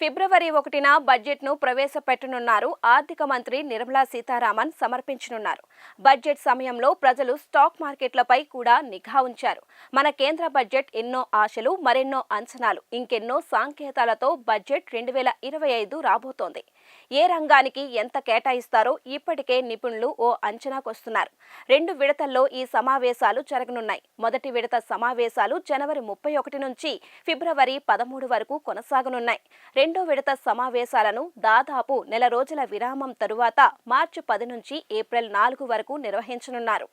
ఫిబ్రవరి ఒకటిన బడ్జెట్ను ప్రవేశపెట్టనున్నారు. ఆర్థిక మంత్రి నిర్మలా సీతారామన్ సమర్పించనున్నారు. బడ్జెట్ సమయంలో ప్రజలు స్టాక్ మార్కెట్లపై కూడా నిఘా ఉంచారు. మన కేంద్ర బడ్జెట్ ఎన్నో ఆశలు మరెన్నో అంచనాలు ఇంకెన్నో సాంకేతాలతో బడ్జెట్ రెండు వేల ఇరవై ఐదు రాబోతోంది. ఏ రంగానికి ఎంత కేటాయిస్తారో ఇప్పటికే నిపుణులు ఓ అంచనాకొస్తున్నారు రెండు విడతల్లో ఈ సమావేశాలు జరగనున్నాయి. మొదటి విడత సమావేశాలు జనవరి ముప్పై ఒకటి నుంచి ఫిబ్రవరి పదమూడు వరకు కొనసాగనున్నాయి. రెండో విడత సమావేశాలను దాదాపు నెల రోజుల విరామం తరువాత మార్చి పది నుంచి ఏప్రిల్ నాలుగు వరకు నిర్వహించనున్నారు.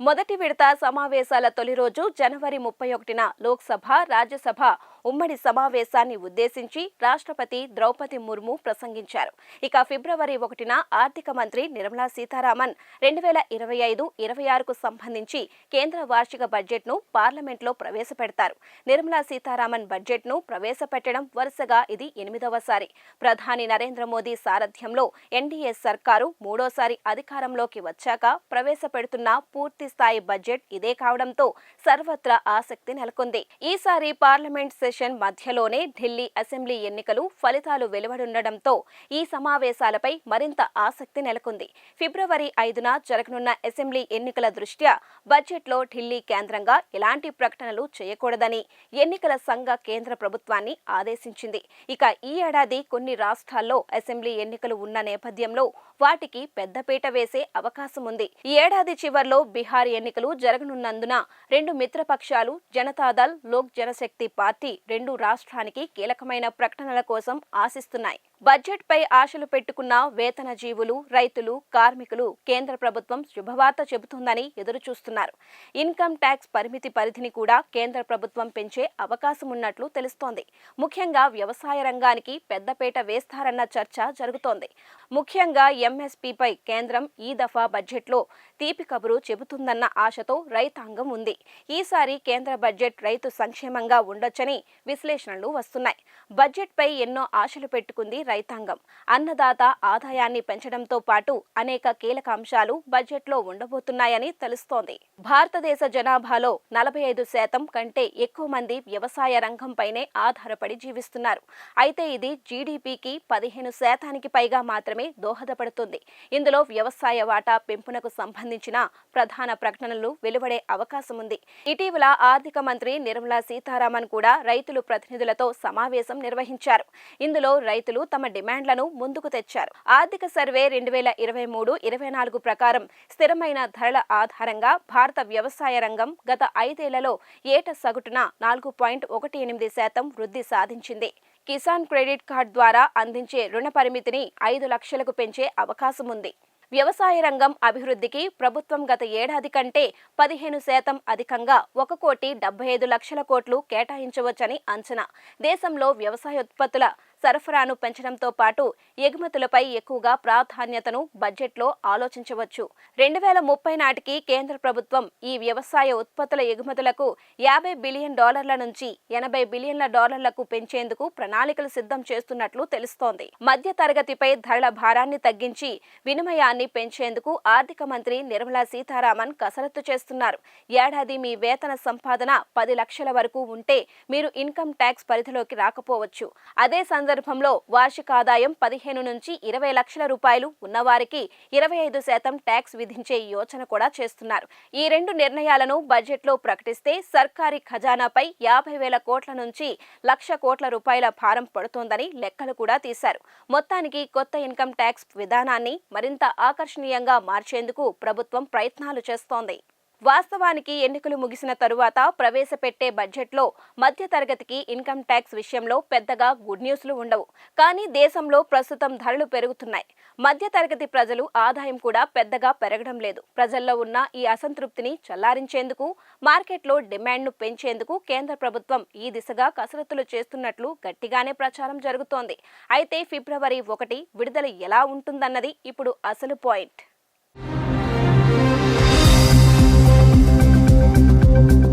మొదటి విడత సమావేశాల తొలి రోజు జనవరి ముప్పై ఒకటిన లోక్సభ రాజ్యసభ ఉమ్మడి సమావేశాన్ని ఉద్దేశించి రాష్ట్రపతి ద్రౌపది ముర్ము ప్రసంగించారు. ఇక ఫిబ్రవరి ఒకటిన ఆర్థిక మంత్రి నిర్మలా సీతారామన్ రెండు వేల ఇరవై ఐదు ఇరవై ఆరుకు సంబంధించి కేంద్ర వార్షిక బడ్జెట్ను పార్లమెంట్లో ప్రవేశపెడతారు. నిర్మలా సీతారామన్ బడ్జెట్ను ప్రవేశపెట్టడం వరుసగా ఇది ఎనిమిదవసారి ప్రధాని నరేంద్ర మోదీ సారథ్యంలో ఎన్డీఏ సర్కారు మూడోసారి అధికారంలోకి వచ్చాక ప్రవేశపెడుతున్న పూర్తి స్థాయి బడ్జెట్ ఇదే కావడంతో సర్వత్రా ఆసక్తి నెలకొంది. ఈసారి పార్లమెంట్ సెషన్ మధ్యలోనే ఢిల్లీ అసెంబ్లీ ఎన్నికలు ఫలితాలు వెలువడుండడంతో ఈ సమావేశాలపై మరింత ఆసక్తి నెలకొంది. ఫిబ్రవరి ఐదున జరగనున్న అసెంబ్లీ ఎన్నికల దృష్ట్యా బడ్జెట్లో ఢిల్లీ కేంద్రంగా ఎలాంటి ప్రకటనలు చేయకూడదని ఎన్నికల సంఘ కేంద్ర ప్రభుత్వాన్ని ఆదేశించింది. ఇక ఈ ఏడాది కొన్ని రాష్ట్రాల్లో అసెంబ్లీ ఎన్నికలు ఉన్న నేపథ్యంలో వాటికి పెద్దపీట వేసే అవకాశం ఉంది ఈ ఏడాది చివర్లో బీహార్ ఎన్నికలు జరగనున్నందున రెండు మిత్రపక్షాలు జనతాదళ్ లోక్ జనశక్తి పార్టీ రెండు రాష్ట్రానికి కీలకమైన ప్రకటనల కోసం ఆశిస్తున్నాయి. బడ్జెట్ పై ఆశలు పెట్టుకున్న వేతన జీవులు రైతులు కార్మికులు కేంద్ర ప్రభుత్వం శుభవార్త చెబుతుందని ఎదురు చూస్తున్నారు ఇన్కమ్ ట్యాక్స్ పరిమితి పరిధిని కూడా కేంద్ర ప్రభుత్వం పెంచే అవకాశం ఉన్నట్లు తెలుస్తోంది. ముఖ్యంగా వ్యవసాయ రంగానికి పెద్దపేట వేస్తారన్న చర్చ జరుగుతోంది. ముఖ్యంగా ఎంఎస్పీపై కేంద్రం ఈ దఫా బడ్జెట్లో తీపి కబురు చెబుతుందన్న ఆశతో రైతాంగం ఉంది. ఈసారి కేంద్ర బడ్జెట్ రైతు సంక్షేమంగా ఉండొచ్చని విశ్లేషణలు వస్తున్నాయి. బడ్జెట్పై ఎన్నో ఆశలు పెట్టుకుంది రైతాంగం. అన్నదాత ఆదాయాన్ని పెంచడంతో పాటు అనేక కీలక అంశాలు బడ్జెట్లో ఉండబోతున్నాయని తెలుస్తోంది. భారతదేశ జనాభాలో నలభై ఐదు శాతం కంటే ఎక్కువ మంది వ్యవసాయ రంగంపైనే ఆధారపడి జీవిస్తున్నారు. అయితే ఇది జీడీపీకి పదిహేను శాతానికి పైగా మాత్రమే దోహదపడుతుంది. ఇందులో వ్యవసాయ వాటా పెంపునకు సంబంధించిన ప్రధాన ప్రకటనలు వెలువడే అవకాశం ఉంది ఇటీవల ఆర్థిక మంత్రి నిర్మలా సీతారామన్ కూడా రైతులు ప్రతినిధులతో సమావేశం నిర్వహించారు. ఇందులో రైతులు తమ డిమాండ్లను ముందుకు తెచ్చారు. ఆర్థిక సర్వే రెండు వేల ఇరవై మూడు ఇరవై నాలుగు ప్రకారం స్థిరమైన ధరల ఆధారంగా భారత వ్యవసాయ రంగం గత ఐదేళ్ళలో ఏట సగటున నాలుగు పాయింట్ ఒకటి ఎనిమిది శాతం వృద్ధి సాధించింది. కిసాన్ క్రెడిట్ కార్డ్ ద్వారా అందించే రుణ పరిమితిని ఐదు లక్షలకు పెంచే అవకాశం ఉంది వ్యవసాయ రంగం అభివృద్ధికి ప్రభుత్వం గత ఏడాది కంటే పదిహేను శాతం అధికంగా ఒక కోటి డెబ్బై ఐదు లక్షల కోట్లు కేటాయించవచ్చని అంచనా. దేశంలో వ్యవసాయ ఉత్పత్తుల సరఫరాను పెంచడంతో పాటు ఎగుమతులపై ఎక్కువగా ప్రాధాన్యతను బడ్జెట్లో ఆలోచించవచ్చు. రెండు వేల ముప్పై నాటికి కేంద్ర ప్రభుత్వం ఈ వ్యవసాయ ఉత్పత్తుల ఎగుమతులకు యాభై బిలియన్ డాలర్ల నుంచి ఎనభై బిలియన్ల డాలర్లకు పెంచేందుకు ప్రణాళికలు సిద్ధం చేస్తున్నట్లు తెలుస్తోంది. మధ్య తరగతిపై ధరల భారాన్ని తగ్గించి వినిమయాన్ని పెంచేందుకు ఆర్థిక మంత్రి నిర్మలా సీతారామన్ కసరత్తు చేస్తున్నారు. ఏడాది మీ వేతన సంపాదన పది లక్షల వరకు ఉంటే మీరు ఇన్కమ్ ట్యాక్స్ పరిధిలోకి రాకపోవచ్చు. అదే సందర్భంలో వార్షిక ఆదాయం పదిహేను నుంచి ఇరవై లక్షల రూపాయలు ఉన్నవారికి ఇరవై ఐదు శాతం ట్యాక్స్ విధించే యోచన కూడా చేస్తున్నారు. ఈ రెండు నిర్ణయాలను బడ్జెట్లో ప్రకటిస్తే సర్కారీ ఖజానాపై యాభై వేల కోట్ల నుంచి లక్ష కోట్ల రూపాయల భారం పడుతోందని లెక్కలు కూడా తీశారు. మొత్తానికి కొత్త ఇన్కమ్ ట్యాక్స్ విధానాన్ని మరింత ఆకర్షణీయంగా మార్చేందుకు ప్రభుత్వం ప్రయత్నాలు చేస్తోంది. వాస్తవానికి ఎన్నికలు ముగిసిన తరువాత ప్రవేశపెట్టే బడ్జెట్లో మధ్యతరగతికి ఇన్కమ్ ట్యాక్స్ విషయంలో పెద్దగా గుడ్ న్యూస్లు ఉండవు. కానీ దేశంలో ప్రస్తుతం ధరలు పెరుగుతున్నాయి. మధ్యతరగతి ప్రజలు ఆదాయం కూడా పెద్దగా పెరగడం లేదు. ప్రజల్లో ఉన్న ఈ అసంతృప్తిని చల్లారించేందుకు మార్కెట్లో డిమాండ్ను పెంచేందుకు కేంద్ర ప్రభుత్వం ఈ దిశగా కసరత్తులు చేస్తున్నట్లు గట్టిగానే ప్రచారం జరుగుతోంది. అయితే ఫిబ్రవరి ఒకటి విడుదల ఎలా ఉంటుందన్నది ఇప్పుడు అసలు పాయింట్. Thank you.